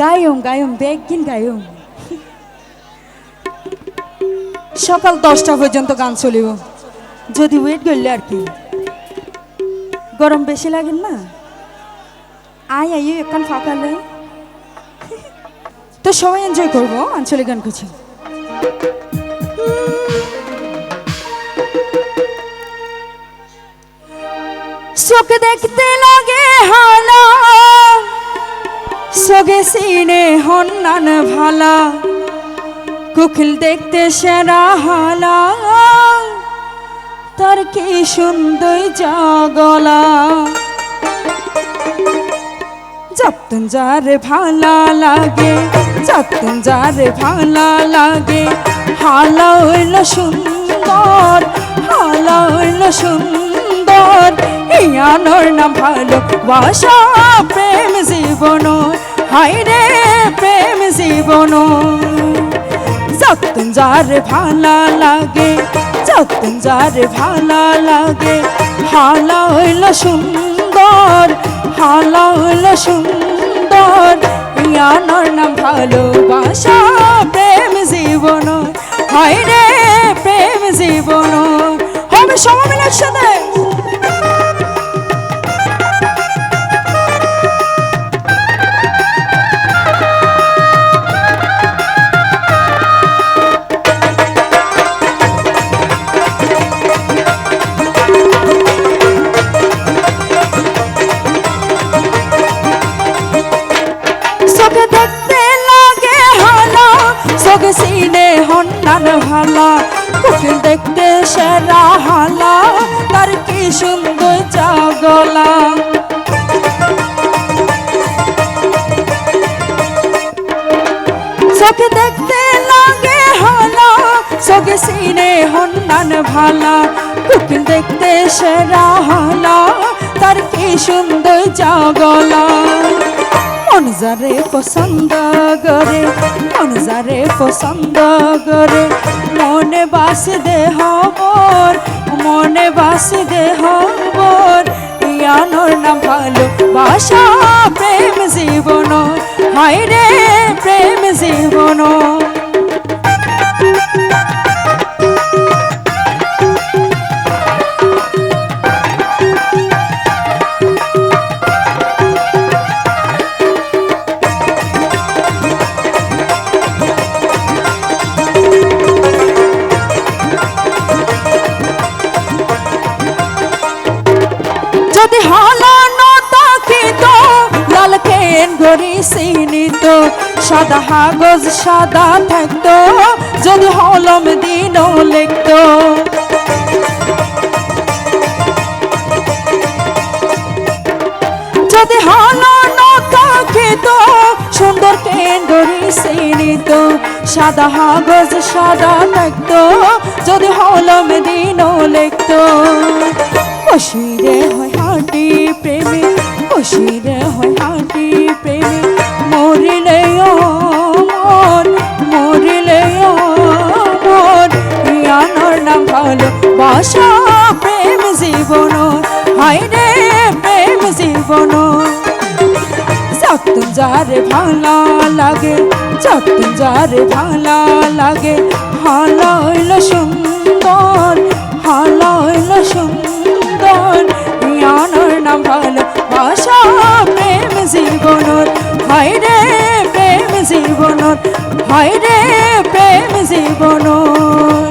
গায়ম গায়ম, begin গায়ম। সকাল দশটা পর্যন্ত গান চলিব। যদি ওয়েট করলে আর কি। গরম বেশি লাগে না? আয় আই এখান ফাঁকালে তো সবাই এনজয় করব, আঞ্চলিক গান করছি। চোখ দেখতে লাগে সগে সিনে হন্নান ভালা। কুকিল দেখতে সেরা হালা। তার কি সুন্দর জাগলা। যতন যারে ভালা লাগে, যতন যারে ভালা লাগে। হালা হইল সুন্দর, হালা হইল সুন্দর। ইয়ানোর নাম ভালো, বাসা, প্রেম, জীবন। হাই রে প্রেম জীবন। যতন যারে ভালা লাগে যতন যারে ভালা লাগে হালা হইল সুন্দর হালা হইল সুন্দর। ইয়ানোর নাম ভালোবাসা প্রেম জীবন। হয় রে প্রেম জীবন। হবে সবাই একসাথে। হন্নান ভালা কুকিল দেখতে সেরা হালা, তার কি সুন্দর জাগলা চোখে দেখতে লাগে হালা, চোখে সিনে হন্নান ভালা কুকিল দেখতে সেরা হালা, তার কি সুন্দর মন যারে পছন্দ করে অনজারে পছন্দ করে। মনে বাস দে হবর মনে বাস দে হবর ইয়ানোর নাম ভালো বাসা প্রেম জীবন। হায় রে প্রেম জীবন। যদি হলো নতাকিত লাল কেন গরি সিনিত, সাদা হাগজ সাদা থাকতো, যদি হলম দিন লিখতো। যদি হলো নতাকিত সুন্দর কেন গরি সিনিত, সাদা হাগজ সাদা থাকতো, যদি হলম দিন লিখতো। বসিরে হয় হাঁটি প্রেমে, বসিরে হয় হাঁটি প্রেমে। মরিলে মন মরিলে মন নাম ভালো বাসা প্রেম জীবন। হাই প্রেম জীবন। যতন যারে ভালো লাগে যতন যারে ভালো লাগে, ভালো হইল সুন্দর জীবনর হয় রে প্রেম জীবনত হয় রে প্রেম জীবনর।